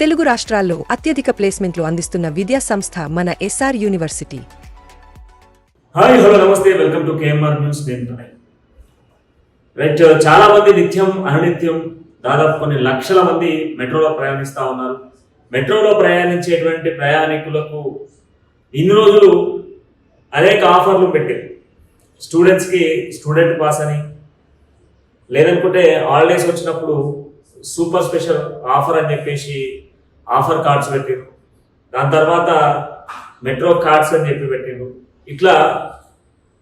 తెలుగు రాష్ట్రాల్లో అత్యధిక ప్లేస్మెంట్లు అందిస్తున్న విద్యా సంస్థ మన S R university. Hi hello namaste welcome to K M R news నేను రైట్ చాలా మంది నిత్యం అనునిత్యం దాదాపు కొన్ని లక్షల మంది మెట్రోలో ప్రయాణిస్తూ ఉన్నారు. మెట్రోలో ప్రయాణించేటువంటి ప్రయాణికులకు ఇన్ని రోజులు అనేక ఆఫర్లు పెట్టారు. స్టూడెంట్స్కి స్టూడెంట్ పాస్ అని లేదనుకుంటే హాలిడేస్ వచ్చినప్పుడు సూపర్ స్పెషల్ ఆఫర్ అని చెప్పేసి ఆఫర్ కార్డ్స్ పెట్టిండు దాని తర్వాత మెట్రో కార్డ్స్ అని చెప్పి పెట్టిండ్రు. ఇట్లా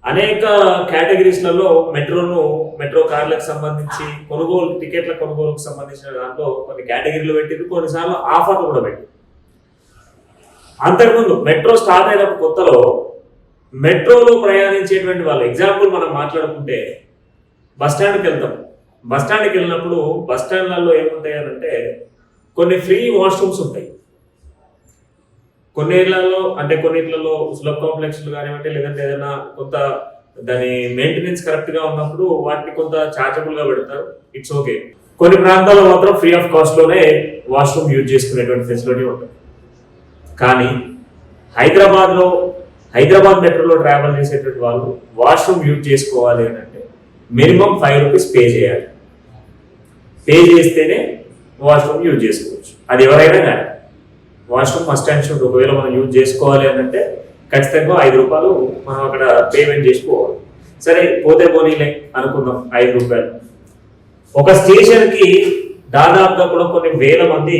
అనేక కేటగిరీస్లలో మెట్రోను మెట్రో కార్లకు సంబంధించి కొనుగోలు టికెట్ల కొనుగోలుకు సంబంధించిన దాంట్లో కొన్ని కేటగిరీలు పెట్టిండ్రు కొన్నిసార్లు ఆఫర్లు కూడా పెట్టిండు అంతకుముందు మెట్రో స్టార్ట్ అయినప్పుడు కొత్తలో మెట్రోలో ప్రయాణించేటువంటి వాళ్ళు ఎగ్జాంపుల్ మనం మాట్లాడుకుంటే బస్ స్టాండ్కి వెళ్తాం. బస్ స్టాండ్కి వెళ్ళినప్పుడు బస్ స్టాండ్లలో ఏముంటాయి అంటే కొన్ని ఫ్రీ వాష్రూమ్స్ ఉంటాయి. కొన్నిట్లలో అంటే కొన్నిట్లలో స్లబ్ కాంప్లెక్స్లు కానివ్వండి లేదంటే ఏదైనా కొంత దాని మెయింటెనెన్స్ కరెక్ట్గా ఉన్నప్పుడు వాటిని కొంత ఛార్జబుల్గా పెడతారు. ఇట్స్ ఓకే కొన్ని ప్రాంతాల్లో మాత్రం ఫ్రీ ఆఫ్ కాస్ట్లోనే వాష్రూమ్ యూజ్ చేసుకునేటువంటి ఫెసిలిటీ ఉంటుంది. కానీ హైదరాబాద్లో హైదరాబాద్ మెట్రోలో ట్రావెల్ చేసేటువంటి వాళ్ళు వాష్రూమ్ యూజ్ చేసుకోవాలి అని అంటే మినిమం ఫైవ్ రూపీస్ పే చేయాలి. పే చేస్తేనే వాష్రూమ్ యూజ్ చేసుకోవచ్చు. అది ఎవరైనా కానీ. వాష్రూమ్ మస్ట్ అండ్ షుడ్ ఒకవేళ మనం యూజ్ చేసుకోవాలి అని అంటే ఖచ్చితంగా ఐదు రూపాయలు మనం అక్కడ పేమెంట్ చేసుకోవాలి సరే పోతే పోనీలే అనుకుందాం ఐదు రూపాయలు. ఒక స్టేషన్కి దాదాపుగా కూడా కొన్ని వేల మంది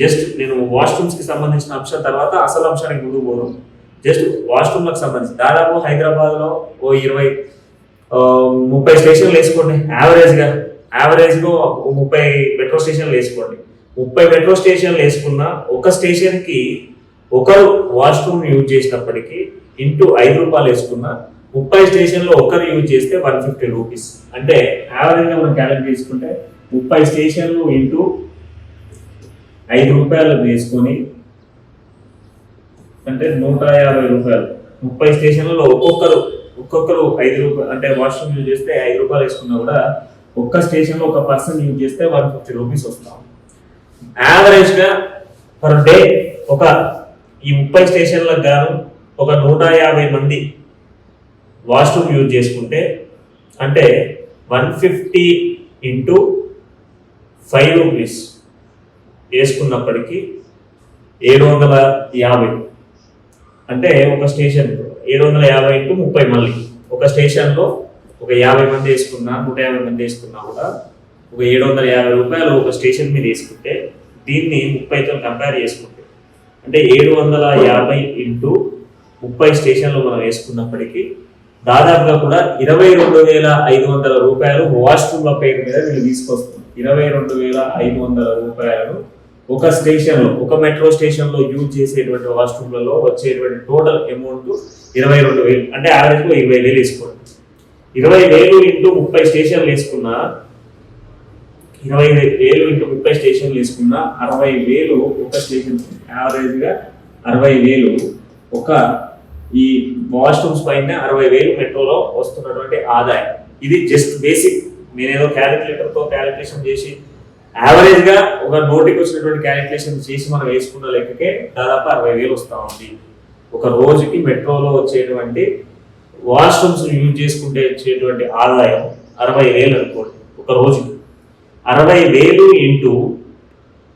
జస్ట్ నేను వాష్రూమ్స్కి సంబంధించిన అంశం తర్వాత అసలు అంశానికి ముందు పోను. జస్ట్ వాష్రూమ్లకు సంబంధించి. దాదాపు హైదరాబాద్లో ఓ ఇరవై ముప్పై స్టేషన్లు వేసుకోండి యావరేజ్గా. యావరేజ్గా ముప్పై మెట్రో స్టేషన్లు వేసుకోండి. ముప్పై మెట్రో స్టేషన్లు వేసుకున్న ఒక స్టేషన్కి ఒకరు వాష్రూమ్ యూజ్ చేసినప్పటికీ ఇంటూ ఐదు రూపాయలు వేసుకున్న ముప్పై స్టేషన్లో ఒకరు యూజ్ చేస్తే వన్ ఫిఫ్టీ రూపీస్. అంటే యావరేజ్గా మనం క్యాలెక్ట్ చేసుకుంటే ముప్పై స్టేషన్లు ఇంటూ ఐదు రూపాయలు వేసుకొని అంటే నూట యాభై రూపాయలు. ముప్పై స్టేషన్లలో ఒక్కొక్కరు ఒక్కొక్కరు ఐదు రూపాయలు అంటే వాష్రూమ్ యూజ్ చేస్తే ఐదు రూపాయలు వేసుకున్నా కూడా ఒక్క స్టేషన్లో ఒక పర్సన్ యూజ్ చేస్తే వన్ ఫిఫ్టీ రూపీస్ వస్తాం. యావరేజ్గా పర్ డే ఒక ఈ ముప్పై స్టేషన్లకు గాను ఒక నూట యాభై మంది వాష్రూమ్ యూజ్ చేసుకుంటే అంటే one fifty into five rupees వేసుకున్నప్పటికీ ఏడు వందల యాభై. అంటే ఒక స్టేషన్ ఏడు వందల యాభై ఇంటూ ముప్పై మళ్ళీ ఒక స్టేషన్లో ఒక యాభై మంది వేసుకున్నా నూట యాభై మంది వేసుకున్నా కూడా ఒక ఏడు వందల యాభై రూపాయలు ఒక స్టేషన్ మీద వేసుకుంటే దీన్ని ముప్పైతో కంపేర్ చేసుకుంటే అంటే ఏడు వందల యాభై ఇంటూ ముప్పై స్టేషన్లు మనం వేసుకున్నప్పటికీ దాదాపుగా కూడా ఇరవై రెండు వేల ఐదు వందల రూపాయలు వాష్రూమ్ల పేరు మీద వీళ్ళు తీసుకొస్తుంది ఇరవై రెండు వేల ఐదు వందల రూపాయలను ఒక స్టేషన్లో ఒక మెట్రో స్టేషన్లో యూజ్ చేసేటువంటి వాష్రూమ్లలో వచ్చేటువంటి టోటల్ అమౌంట్ ఇరవై రెండు వేలు అంటే యావరేజ్గా ఇరవై వేలు వేసుకోండి. ఇరవై వేలు ఇంటూ ముప్పై స్టేషన్లు వేసుకున్నా ఇరవై వేలు ఇంటూ ముప్పై స్టేషన్లు వేసుకున్నా అరవై వేలు ఒక స్టేషన్ యావరేజ్గా అరవై వేలు ఒక ఈ వాష్రూమ్స్ పైన అరవై వేలు మెట్రోలో వస్తున్నటువంటి ఆదాయం. ఇది జస్ట్ బేసిక్. నేనేదో క్యాలిక్యులేటర్తో క్యాలిక్యులేషన్ చేసి యావరేజ్గా ఒక నోటికి వచ్చినటువంటి క్యాలిక్యులేషన్ చేసి మనం వేసుకున్న లెక్కకే దాదాపు అరవై వేలు వస్తూ ఉంది. ఒక రోజుకి మెట్రోలో వచ్చేటువంటి వాష్రూమ్స్ యూజ్ చేసుకుంటే వచ్చేటువంటి ఆదాయం అరవై వేలు అనుకోండి ఒక రోజుకి అరవై వేలు ఇంటూ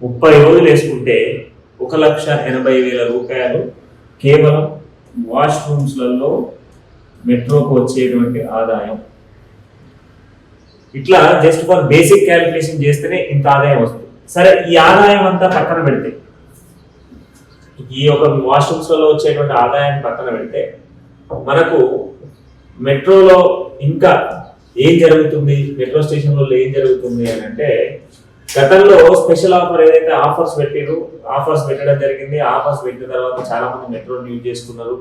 ముప్పై రోజులు వేసుకుంటే ఒక లక్ష ఎనభై వేల రూపాయలు కేవలం వాష్రూమ్స్లలో మెట్రోకు వచ్చేటువంటి ఆదాయం. ఇట్లా జస్ట్ ఫర్ బేసిక్ క్యాలిక్యులేషన్ చేస్తేనే ఇంత ఆదాయం వస్తుంది. సరే ఈ ఆదాయం అంతా పక్కన పెడితే ఈ యొక్క వాష్రూమ్స్లలో వచ్చేటువంటి ఆదాయాన్ని పక్కన పెడితే మనకు మెట్రోలో ఇంకా ఏం జరుగుతుంది? మెట్రో స్టేషన్లో ఏం జరుగుతుంది అని అంటే గతంలో స్పెషల్ ఆఫర్ ఏదైతే ఆఫర్స్ పెట్టారు ఆఫర్స్ పెట్టడం జరిగింది. ఆఫర్స్ పెట్టిన తర్వాత చాలా మంది మెట్రోని యూజ్ చేసుకున్నారు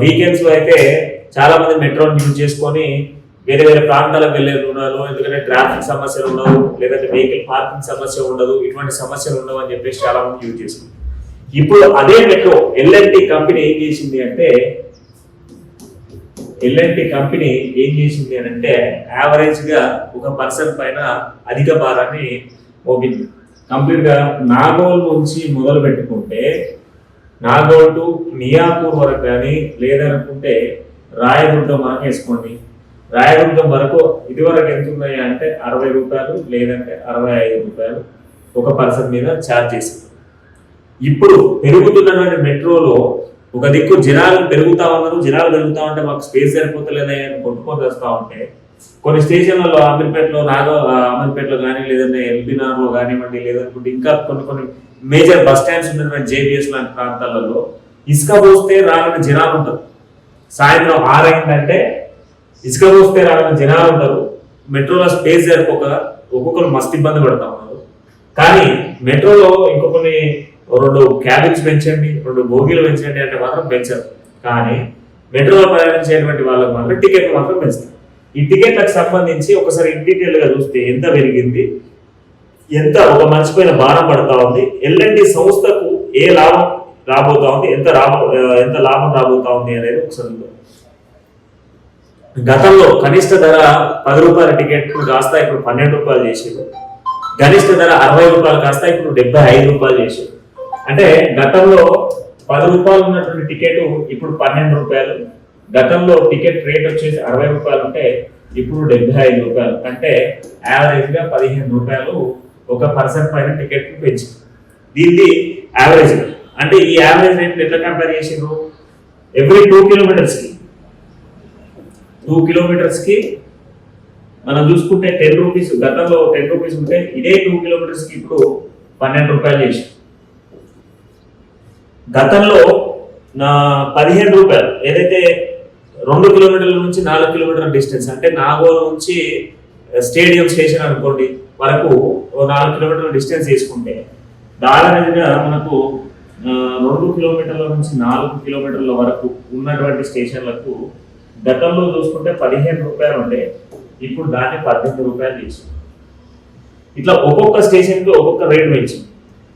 వీకెండ్స్లో అయితే చాలా మంది మెట్రోని యూజ్ చేసుకొని వేరే వేరే ప్రాంతాలకు వెళ్ళే ఉన్నారు. ఎందుకంటే ట్రాఫిక్ సమస్యలు ఉండవు లేదంటే వెహికల్ పార్కింగ్ సమస్య ఉండదు ఇటువంటి సమస్యలు ఉండవు అని చెప్పేసి చాలా మంది యూజ్ చేసుకున్నారు ఇప్పుడు అదే మెట్రో ఎల్ఎన్టీ కంపెనీ ఏం చేసింది అంటే ఎల్ఎన్టీ కంపెనీ ఏం చేసింది అని అంటే యావరేజ్గా ఒక పర్సన్ పైన అధిక భారాన్ని మోపింది కంప్లీట్గా నాగోల్ నుంచి మొదలు పెట్టుకుంటే నాగోల్ టు మియాపూర్ వరకు కానీ లేదనుకుంటే రాయదుర్గం వరకు వేసుకోండి. రాయదుర్గం వరకు ఇదివరకు ఎంత ఉన్నాయి అంటే అరవై రూపాయలు లేదంటే అరవై ఐదు రూపాయలు ఒక పర్సన్ మీద ఛార్జ్ చేసింది. ఇప్పుడు పెరుగుతున్నటువంటి మెట్రోలో ఒక దిక్కు జనాలు పెరుగుతా ఉన్నారు. జనాలు పెరుగుతా ఉంటే మాకు స్పేస్ సరిపోతలేదని కొట్టుకొని వస్తూ ఉంటే కొన్ని స్టేషన్లలో అమీర్పేటలో నాగ అమీర్పేటలో కానీ లేదంటే ఎల్బీనార్లో కానివ్వండి లేదనుకుంటే ఇంకా కొన్ని కొన్ని మేజర్ బస్ స్టాండ్స్ ఉన్నటువంటి జేబీఎస్ లాంటి ప్రాంతాలలో ఇసుక పోస్తే రాలని జనాలు ఉంటారు. సాయంత్రం ఆరైందంటే ఇసుక పోస్తే రాలని జనాలు ఉంటారు. మెట్రోలో స్పేస్ సరిపోక ఒక్కొక్కరు మస్తు ఇబ్బంది పడతా ఉన్నారు. కానీ మెట్రోలో ఇంకొన్ని కొన్ని రెండు క్యాబేజ్ పెంచండి రెండు బోగీలు పెంచండి అంటే మాత్రం పెంచరు. కానీ మెట్రోలో ప్రయాణించేటువంటి వాళ్ళకి మాత్రం టికెట్ మాత్రం పెంచుతారు. ఈ టికెట్లకు సంబంధించి ఒకసారి ఇన్ డీటెయిల్గా చూస్తే ఎంత పెరిగింది ఎంత ఒక మనిషిపైన భారం పడతా ఉంది ఎల్ఎండి సంస్థకు ఏ లాభం రాబోతా ఉంది ఎంత లాభం ఎంత లాభం రాబోతా ఉంది అనేది ఒకసారి గతంలో కనిష్ట ధర పది రూపాయల టికెట్ కాస్త ఇప్పుడు పన్నెండు రూపాయలు చేసేది గరిష్ట ధర అరవై రూపాయలు కాస్త ఇప్పుడు డెబ్బై ఐదు రూపాయలు చేసేది అంటే గతంలో పది రూపాయలు ఉన్నటువంటి టికెట్ ఇప్పుడు పన్నెండు రూపాయలు. గతంలో టికెట్ రేట్ వచ్చేసి అరవై రూపాయలు ఉంటే ఇప్పుడు డెబ్బై ఐదు రూపాయలు. అంటే యావరేజ్గా పదిహేను రూపాయలు ఒక పర్సన్ పైన టికెట్ పెంచు. దీన్ని యావరేజ్ అంటే ఈ యావరేజ్ రేట్ ఎట్లా కంపేర్ చేసిండ్రు? ఎవ్రీ టూ కిలోమీటర్స్కి టూ కిలోమీటర్స్కి మనం చూసుకుంటే టెన్ రూపీస్ గతంలో టెన్ రూపీస్ ఉంటే ఇదే టూ కిలోమీటర్స్కి ఇప్పుడు పన్నెండు రూపాయలు చేసాం గతంలో నా పదిహేను రూపాయలు ఏదైతే రెండు కిలోమీటర్ల నుంచి నాలుగు కిలోమీటర్ల డిస్టెన్స్ అంటే నాగోల్ నుంచి స్టేడియం స్టేషన్ అనుకోండి వరకు ఓ నాలుగు కిలోమీటర్ల డిస్టెన్స్ తీసుకుంటే దాదాపుగా మనకు రెండు కిలోమీటర్ల నుంచి నాలుగు కిలోమీటర్ల వరకు ఉన్నటువంటి స్టేషన్లకు గతంలో చూసుకుంటే పదిహేను రూపాయలు ఉండే ఇప్పుడు దాన్ని పద్దెనిమిది రూపాయలు తీసు ఇట్లా ఒక్కొక్క స్టేషన్కి ఒక్కొక్క రేట్ పెంచింది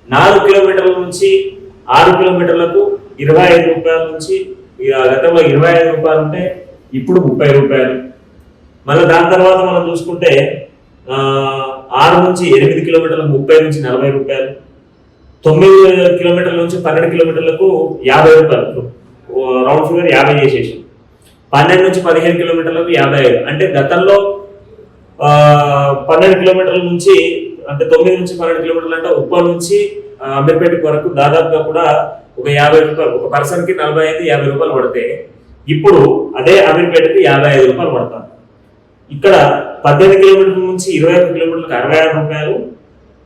నాలుగు కిలోమీటర్ల నుంచి ఆరు కిలోమీటర్లకు ఇరవై ఐదు రూపాయల నుంచి ఇక గతంలో ఇరవై ఐదు రూపాయలు ఉంటే ఇప్పుడు ముప్పై రూపాయలు. మళ్ళీ దాని తర్వాత మనం చూసుకుంటే ఆరు నుంచి ఎనిమిది కిలోమీటర్లకు ముప్పై నుంచి నలభై రూపాయలు. తొమ్మిది కిలోమీటర్ల నుంచి పన్నెండు కిలోమీటర్లకు యాభై రూపాయలు. రౌండ్ ఫిగర్ యాభై చేసేసి. పన్నెండు నుంచి పదిహేను కిలోమీటర్లకు యాభై ఐదు. అంటే గతంలో పన్నెండు కిలోమీటర్ల నుంచి అంటే తొమ్మిది నుంచి పన్నెండు కిలోమీటర్లు అంటే ఉప్ప నుంచి అమీర్పేట వరకు దాదాపుగా కూడా ఒక యాభై రూపాయలు ఒక పర్సన్కి నలభై ఐదు యాభై రూపాయలు పడితే ఇప్పుడు అదే అమీర్పేటకి యాభై ఐదు రూపాయలు పడతారు ఇక్కడ పద్దెనిమిది కిలోమీటర్ల నుంచి ఇరవై ఒక కిలోమీటర్లకు అరవై ఆరు రూపాయలు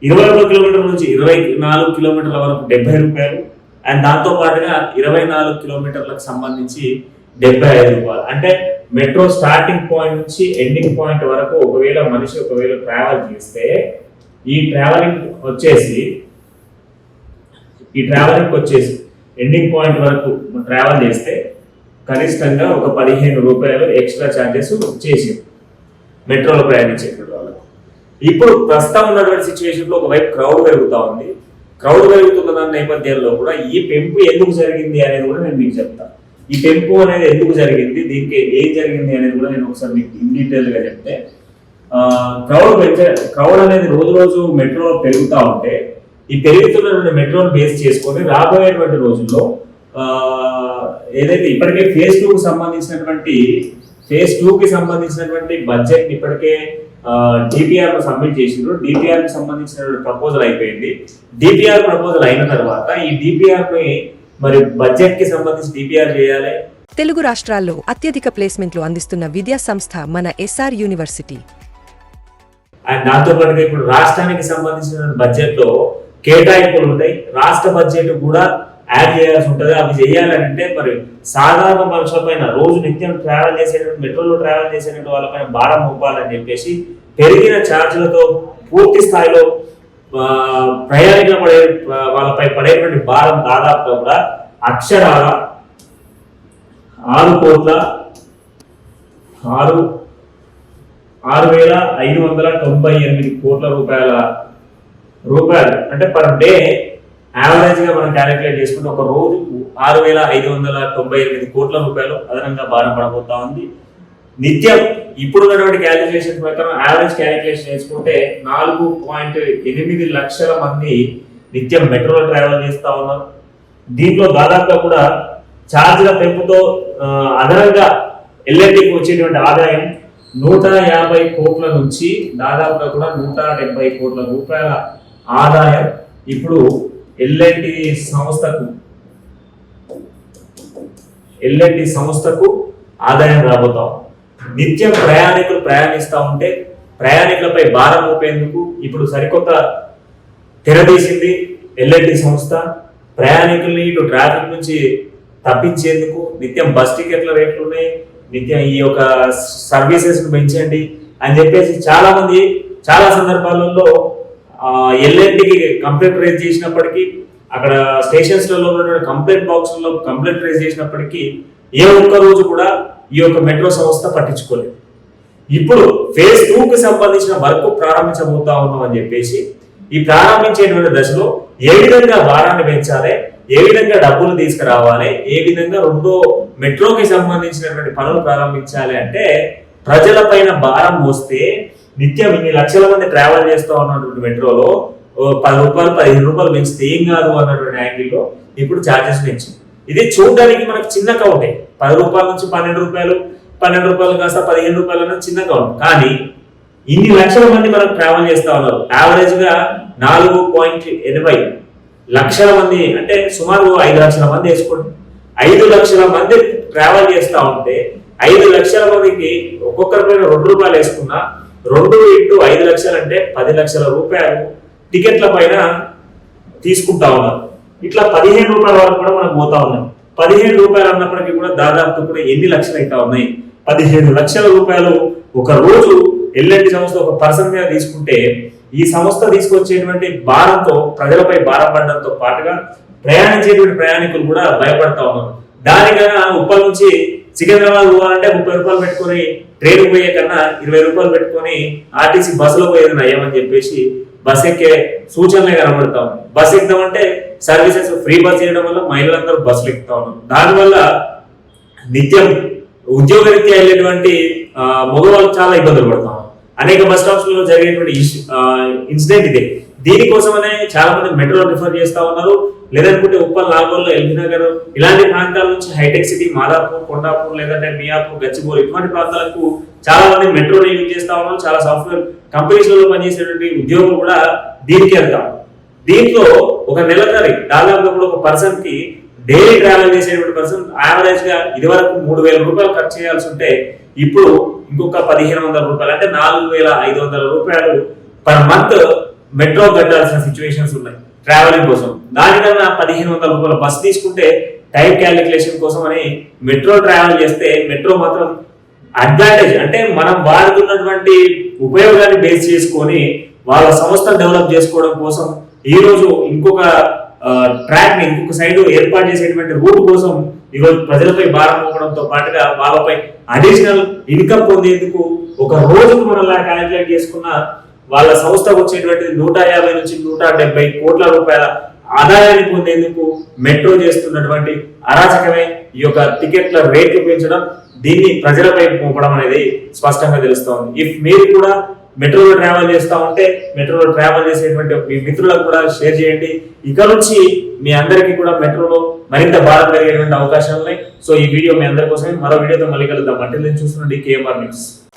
ఇరవై ఒక కిలోమీటర్ల నుంచి ఇరవై నాలుగు కిలోమీటర్ల వరకు డెబ్బై రూపాయలు అండ్ దాంతో పాటుగా ఇరవై నాలుగు కిలోమీటర్లకు సంబంధించి డెబ్బై ఐదు రూపాయలు. అంటే మెట్రో స్టార్టింగ్ పాయింట్ నుంచి ఎండింగ్ పాయింట్ వరకు ఒకవేళ మనిషి ఒకవేళ ట్రావెల్ చేస్తే ఈ ట్రావెలింగ్ వచ్చేసి ఈ ట్రావెలింగ్ వచ్చేసి ఎండింగ్ పాయింట్ వరకు ట్రావెల్ చేస్తే కనిష్టంగా ఒక పదిహేను రూపాయలు ఎక్స్ట్రా ఛార్జెస్ చేసి మెట్రోలో ప్రయాణించేటువంటి వాళ్ళకు. ఇప్పుడు ప్రస్తుతం ఉన్నటువంటి సిచ్యువేషన్లో ఒకవైపు క్రౌడ్ పెరుగుతూ ఉంది. క్రౌడ్ పెరుగుతున్న దాని నేపథ్యంలో కూడా ఈ పెంపు ఎందుకు జరిగింది అనేది కూడా నేను మీకు చెప్తాను ఈ పెంపు అనేది ఎందుకు జరిగింది? దీనికి ఏం జరిగింది అనేది కూడా నేను ఒకసారి మీకు ఇన్ డీటెయిల్గా చెప్తే క్రౌడ్ పెంచ క్రౌడ్ అనేది రోజు రోజు మెట్రోలో పెరుగుతూ ఉంటే ఈ పెరుగుతున్నటువంటి మెట్రోని బేస్ చేసుకొని రాబోయేటువంటి రోజుల్లో ఏదైతే ఇప్పటికే ఫేజ్ టూ కి సంబంధించినటువంటి ఫేజ్ టూ కి సంబంధించినటువంటి బడ్జెట్ ఇప్పటికే డిపిఆర్ సబ్మిట్ చేసిండ్రు. డిపిఆర్కి సంబంధించిన ప్రపోజల్ అయిపోయింది. డిపిఆర్ ప్రపోజల్ అయిన తర్వాత ఈ డిపిఆర్ని మరి బడ్జెట్కి సంబంధించి డిపిఆర్ చేయాలి. తెలుగు రాష్ట్రాల్లో అత్యధిక ప్లేస్మెంట్లు అందిస్తున్న విద్యా సంస్థ మన ఎస్ఆర్ యూనివర్సిటీ. అండ్ దాంతో పాటుగా ఇప్పుడు రాష్ట్రానికి సంబంధించిన బడ్జెట్లో కేటాయింపులు ఉంటాయి రాష్ట్ర బడ్జెట్ కూడా యాడ్ చేయాల్సి ఉంటుంది. అవి చేయాలంటే మరి సాధారణ మనుషులపైన రోజు నిత్యం ట్రావెల్ చేసేటువంటి మెట్రోలో ట్రావెల్ చేసేటువంటి వాళ్ళపైన భారం మోపాలని చెప్పేసి పెరిగిన ఛార్జీలతో పూర్తి స్థాయిలో ఆ, ప్రయాణికులు పడే వాళ్ళపై పడేటువంటి భారం దాదాపుగా కూడా అక్షరాల ఆరు కోట్ల ఆరు ఆరు వేల ఐదు వందల తొంభై ఎనిమిది కోట్ల రూపాయల రూపాయలు. అంటే పర్ డే యావరేజ్గా మనం క్యాలిక్యులేట్ చేసుకుంటే ఒక రోజుకు ఆరు వేల ఐదు వందల తొంభై ఎనిమిది కోట్ల రూపాయలు అదనంగా భారం పడబోతా ఉంది. నిత్యం ఇప్పుడు ఉన్నటువంటి క్యాలిక్యులేషన్ ప్రకారం యావరేజ్ క్యాలిక్యులేషన్ చేసుకుంటే నాలుగు పాయింట్ ఎనిమిది లక్షల మంది నిత్యం మెట్రోలో ట్రావెల్ చేస్తూ ఉన్నారు. దీంట్లో దాదాపుగా కూడా ఛార్జీల పెంపుతో అదనంగా ఎల్ఎన్టీకి వచ్చేటువంటి ఆదాయం నూట యాభై కోట్ల నుంచి దాదాపుగా కూడా నూట డెబ్బై కోట్ల రూపాయల ఆదాయం. ఇప్పుడు ఎల్ఎన్టి సంస్థకు ఎల్ఎన్టి సంస్థకు ఆదాయం రాబోతాం. నిత్యం ప్రయాణికులు ప్రయాణిస్తూ ఉంటే ప్రయాణికులపై భారం మోపేందుకు ఇప్పుడు సరికొత్త తెరదీసింది ఎల్ఎన్టీ సంస్థ. ప్రయాణికుల్ని ఇటు ట్రాఫిక్ నుంచి తప్పించేందుకు నిత్యం బస్ టికెట్ల రేట్లు ఉన్నాయి నిత్యం ఈ యొక్క సర్వీసెస్ను పెంచండి అని చెప్పేసి చాలామంది చాలా సందర్భాలలో ఎల్ఎన్టీకి కంప్లైంట్ రేజ్ చేసినప్పటికీ అక్కడ స్టేషన్స్లలో ఉన్న కంప్లైంట్ బాక్స్లలో కంప్లైంట్ రేజ్ చేసినప్పటికీ ఏ ఒక్క రోజు కూడా ఈ యొక్క మెట్రో సంస్థ పట్టించుకోలేదు. ఇప్పుడు ఫేజ్ టూకి సంబంధించిన వర్క్ ప్రారంభించబోతా ఉన్నాం అని చెప్పేసి ఈ ప్రారంభించేటువంటి దశలో ఏ విధంగా భారాన్ని పెంచాలి ఏ విధంగా డబ్బులు తీసుకురావాలి ఏ విధంగా రెండో మెట్రోకి సంబంధించినటువంటి పనులు ప్రారంభించాలి అంటే ప్రజల పైన భారం మోస్తే నిత్యం ఇన్ని లక్షల మంది ట్రావెల్ చేస్తూ ఉన్నటువంటి మెట్రోలో ఓ పది రూపాయలు పదిహేను రూపాయలు పెంచితే ఏం కాదు అన్నటువంటి యాంగిల్లో ఇప్పుడు ఛార్జెస్ పెంచింది. ఇది చూడడానికి మనకు చిన్న కౌంటే పది రూపాయల నుంచి పన్నెండు రూపాయలు పన్నెండు రూపాయలు కాస్త పదిహేను రూపాయలు అన్నది చిన్న కౌంట్ కానీ ఇన్ని లక్షల మంది మనకు ట్రావెల్ చేస్తా ఉన్నారు. యావరేజ్గా నాలుగు పాయింట్ ఎనభై లక్షల మంది అంటే సుమారు ఐదు లక్షల మంది వేసుకోండి. ఐదు లక్షల మంది ట్రావెల్ చేస్తూ ఉంటే ఐదు లక్షల మందికి ఒక్కొక్కరి పైన రెండు రూపాయలు వేసుకున్నా రెండు ఇంటూ ఐదు లక్షలు అంటే పది లక్షల రూపాయలు టికెట్ల పైన తీసుకుంటా ఉన్నారు ఇట్లా పదిహేను రూపాయల వరకు కూడా మనకు పోతా ఉన్నాయి. పదిహేను రూపాయలు అన్నప్పటికీ కూడా దాదాపు కూడా ఎన్ని లక్షలు అయితే ఉన్నాయి? పదిహేను లక్షల రూపాయలు ఒక రోజు ఎల్ఎన్టి సంస్థ ఒక పర్సన్ మీద తీసుకుంటే ఈ సంస్థ తీసుకొచ్చేటువంటి భారంతో ప్రజలపై భారం పడడంతో పాటుగా ప్రయాణించేటువంటి ప్రయాణికులు కూడా భయపడతా ఉన్నారు. దానికన్నా ఉప్పల్ నుంచి సికింద్రాబాద్ పోవాలంటే ముప్పై రూపాయలు పెట్టుకొని ట్రైన్ పోయే కన్నా ఇరవై రూపాయలు పెట్టుకొని ఆర్టీసీ బస్సులో పోయేది నయ్యమని చెప్పేసి బస్ ఎక్కే సూచనలే కనబడతాం బస్ ఎక్కుతామంటే సర్వీసెస్ ఫ్రీ బస్ చేయడం వల్ల మహిళలందరూ బస్సులు ఎక్కుతా ఉన్నాం దానివల్ల నిత్యం ఉద్యోగరీత్యా వెళ్ళేటువంటి మగవాళ్ళు చాలా ఇబ్బందులు పడతాం అనేక బస్ స్టాప్స్లో జరిగేటువంటి ఇన్సిడెంట్ ఇదే. దీనికోసమనే చాలా మంది మెట్రో రిఫర్ చేస్తా ఉన్నారు. లేదనుకుంటే ఉప్పల్ నాగోల్లో ఎల్బీనగర్ ఇలాంటి ప్రాంతాల నుంచి హైటెక్ సిటీ మాదాపూర్ కొండాపూర్ లేదంటే మియాపూర్ గచ్చిబోర్ ఇటువంటి ప్రాంతాలకు చాలా మంది మెట్రో యూజ్ చేస్తా ఉన్నాం చాలా సాఫ్ట్వేర్ కంపెనీస్లో పనిచేసేటువంటి ఉద్యోగులు కూడా దీనికి వెళ్తాం దీంట్లో ఒక నెలసరి దాదాపు ఇప్పుడు ఒక పర్సన్కి డైలీ ట్రావెల్ చేసేటువంటి పర్సన్ యావరేజ్గా ఇదివరకు మూడు వేల రూపాయలు ఖర్చు చేయాల్సి ఉంటే ఇప్పుడు ఇంకొక పదిహేను వందల రూపాయలు అంటే నాలుగు వేల ఐదు వందల రూపాయలు పర్ మంత్ మెట్రో కట్టాల్సిన సిచ్యువేషన్స్ ఉన్నాయి. ట్రావెలింగ్ కోసం. దానికన్నా పదిహేను వందల రూపాయల బస్ తీసుకుంటే టైం క్యాలిక్యులేషన్ కోసం అని మెట్రో ట్రావెల్ చేస్తే మెట్రో మాత్రం అడ్వాంటేజ్. అంటే మనం వాడుతున్నటువంటి ఉపయోగాన్ని బేస్ చేసుకొని వాళ్ళ సంస్థ డెవలప్ చేసుకోవడం కోసం ఈ రోజు ఇంకొక ట్రాక్ని ఇంకొక సైడ్ ఏర్పాటు చేసేటువంటి రూట్ కోసం ఈరోజు ప్రజలపై భారం మోపడంతో పాటుగా వాళ్ళపై అడిషనల్ ఇన్కమ్ పొందేందుకు ఒక రోజుకు మనం క్యాలిక్యులేట్ చేసుకున్న వాళ్ళ సంస్థకు వచ్చేటువంటి నూట యాభై నుంచి నూట డెబ్బై కోట్ల రూపాయల ఆదాయాన్ని పొందేందుకు మెట్రో చేస్తున్నటువంటి అరాచకమే ఈ యొక్క టికెట్ల రేట్లు పెంచడం దీన్ని ప్రజలపై మోపడం అనేది స్పష్టంగా తెలుస్తోంది. ఇఫ్ మీరు కూడా మెట్రోలో ట్రావెల్ చేస్తా ఉంటే మెట్రోలో ట్రావెల్ చేసేటువంటి మీ మిత్రులకు కూడా షేర్ చేయండి. ఇక నుంచి మీ అందరికీ కూడా మెట్రోలో మరింత బాధ పెరిగేటువంటి అవకాశాలు ఉన్నాయి. సో ఈ వీడియో మీ అందరి కోసమే. మరో వీడియోతో మళ్ళీ కలుద్దాం. అంటే నేను చూస్తుండీ కేఎంఆర్ న్యూస్